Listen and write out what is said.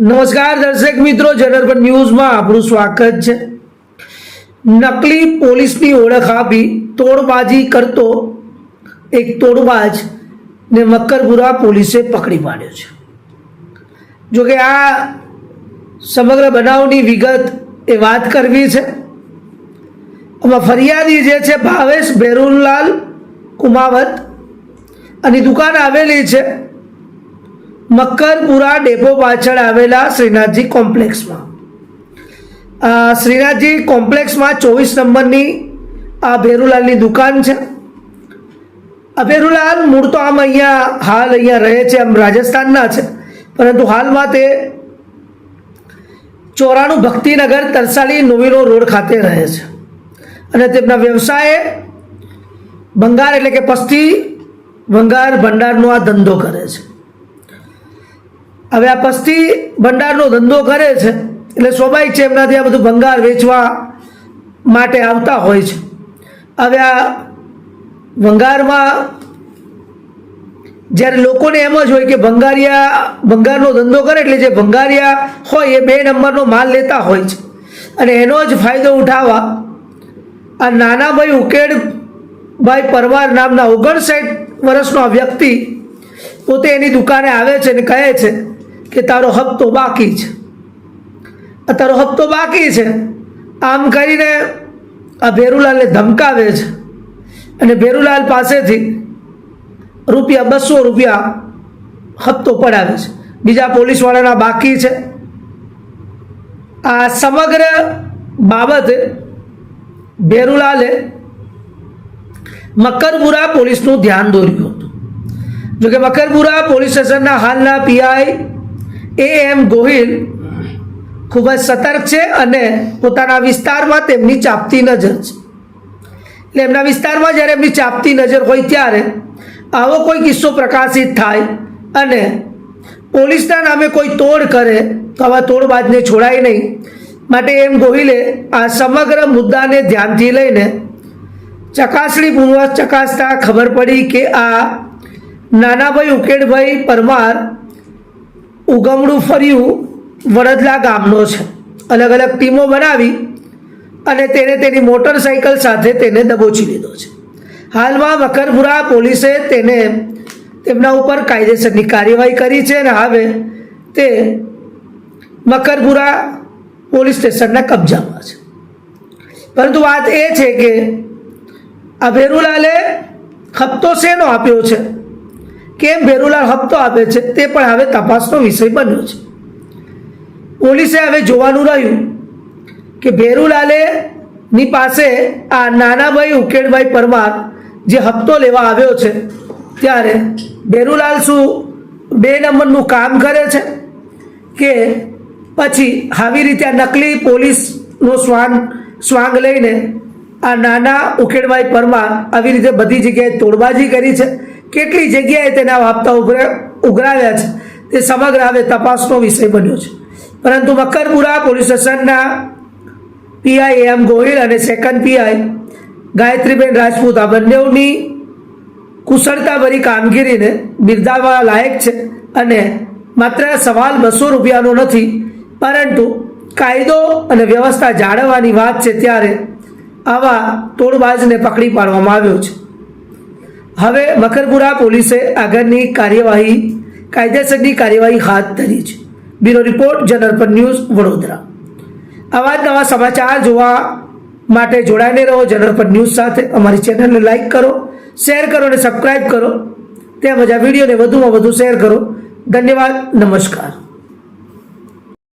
નમસ્કાર દર્શક મિત્રો જનરપર ન્યૂઝમાં આપણું સ્વાગત છે. નકલી પોલીસની ઓળખ આપી તોડબાજી કરતો એક તોડબાજ ને મક્કરપુરા પોલીસે પકડી પાડ્યો છે. જોકે આ સમગ્ર બનાવની વિગત એ વાત કરવી છે. આમાં ફરિયાદી જે છે, ભાવેશ ભેરુલાલ કુમાવત, અને દુકાન આવેલી છે મક્કરપુરા ડેપો પાછળ આવેલા શ્રીનાથજી કોમ્પ્લેક્સમાં. શ્રીનાથજી કોમ્પ્લેક્સમાં ચોવીસ નંબરની આ ભેરુલાલની દુકાન છે. આ ભેરુલાલ મૂળ તો આમ અહીંયા હાલ અહીંયા રહે છે, આમ રાજસ્થાનના છે. પરંતુ હાલમાં તે ચોરાણું ભક્તિનગર તરસાલી નોવીનો રોડ ખાતે રહે છે. અને તેમના વ્યવસાય ભંગાર એટલે કે પસ્તી, ભંગાર ભંડારનો આ ધંધો કરે છે. હવે આ પસ્તી ભંડારનો ધંધો કરે છે, એટલે સ્વાભાવિક છે એમનાથી આ બધું ભંગાર વેચવા માટે આવતા હોય છે. હવે આ ભંગારમાં જ્યારે લોકોને એમ જ હોય કે ભંગારિયા, ભંગારનો ધંધો કરે એટલે જે ભંગારિયા હોય એ બે નંબરનો માલ લેતા હોય છે. અને એનો જ ફાયદો ઉઠાવવા આ નાનાભાઈ ઉકેડભાઈ પરમાર નામના ઓગણસાઠ વર્ષનો આ વ્યક્તિ પોતે એની દુકાને આવે છે અને કહે છે કે તારો હપ્તો બાકી છે. આ તારો હપ્તો બાકી છે. આમ કરીને આ ભેરુલાલને ધમકાવે છે. અને ભેરુલાલ પાસેથી રૂપિયા બસો રૂપિયા હપ્તો પડાવે છે. બીજા પોલીસવાળાના બાકી છે. આ સમગ્ર બાબતે ભેરુલાલે મકરપુરા પોલીસનું ધ્યાન દોર્યું હતું. જોકે મકરપુરા પોલીસ સ્ટેશનના હાલના પીઆઈ એ એમ ગોહિલ ખૂબ જ સતર્ક છે અને પોતાના વિસ્તારમાં તેમની ચાપતી નજર છે. એટલે એમના વિસ્તારમાં જ્યારે એમની ચાપતી નજર હોય ત્યારે આવો કોઈ કિસ્સો પ્રકાશિત થાય અને પોલીસના નામે કોઈ તોડ કરે તો આવા તોડબાજને છોડાય નહીં. માટે એમ ગોહિલે આ સમગ્ર મુદ્દાને ધ્યાનથી લઈને ચકાસણીપૂર્વક ચકાસતા ખબર પડી કે આ નાનાભાઈ ઉકેડભાઈ પરમાર ઉગમણું ફર્યું વડદલા ગામનો છે. અલગ અલગ ટીમો બનાવી અને તેને તેની મોટરસાઇકલ સાથે તેને દબોચી લીધો છે. હાલમાં મકરપુરા પોલીસે તેને તેમના ઉપર કાયદેસરની કાર્યવાહી કરી છે અને હવે તે મકરપુરા પોલીસ સ્ટેશનના કબજામાં છે. પરંતુ વાત એ છે કે આ ભેરુલાલે હપ્તો શેનો આપ્યો છે? કેમ ભેરુલાલ હપ્તો આપે છે તે પણ હવે તપાસનો વિષય બન્યો છે. પોલીસે હવે જોવાનું રહ્યું કે ભેરુલાલે ની પાસે આ નાનાભાઈ ઉકેડભાઈ પરમાર જે હપ્તો લેવા આવ્યો છે, ત્યારે ભેરુલાલ શું બે નંબરનું કામ કરે છે કે પછી આવી રીતે આ નકલી પોલીસનો સ્વાંગ સ્વાંગ લઈને આ નાના ઉકેડભાઈ પરમાર આવી રીતે બધી જગ્યાએ તોડબાજી કરી છે કેટલી જગ્યાએ તેના હપ્તા ઉઘરા, ઉઘરાવ્યા છે? તે સમગ્ર હવે તપાસનો વિષય બન્યો છે. પરંતુ મકરપુરા પોલીસ સ્ટેશનના પીઆઈ એમ ગોહિલ અને સેકન્ડ પીઆઈ ગાયત્રીબેન રાજપૂત આ બંનેઓની કુશળતાભરી કામગીરીને બિરદાવવા લાયક છે અને માત્ર સવાલ બસો રૂપિયાનો નથી, પરંતુ કાયદો અને વ્યવસ્થા જાળવવાની વાત છે ત્યારે આવા તોડબાજને પકડી પાડવામાં આવ્યો છે. હવે મકરપુરા પોલીસે આગળની કાર્યવાહી, કાયદેસરની કાર્યવાહી હાથ ધરી છે. Bureau report, general news, Vadodara. આવા નવા સમાચાર જોવા માટે જોડાઈને રહો. જનરલ ન્યૂઝ સાથે અમારી ચેનલને લાઇક કરો, શેર કરો અને સબસ્ક્રાઈબ કરો. તેમજ આ વિડીયોને વધુમાં વધુ શેર કરો. ધન્યવાદ, નમસ્કાર.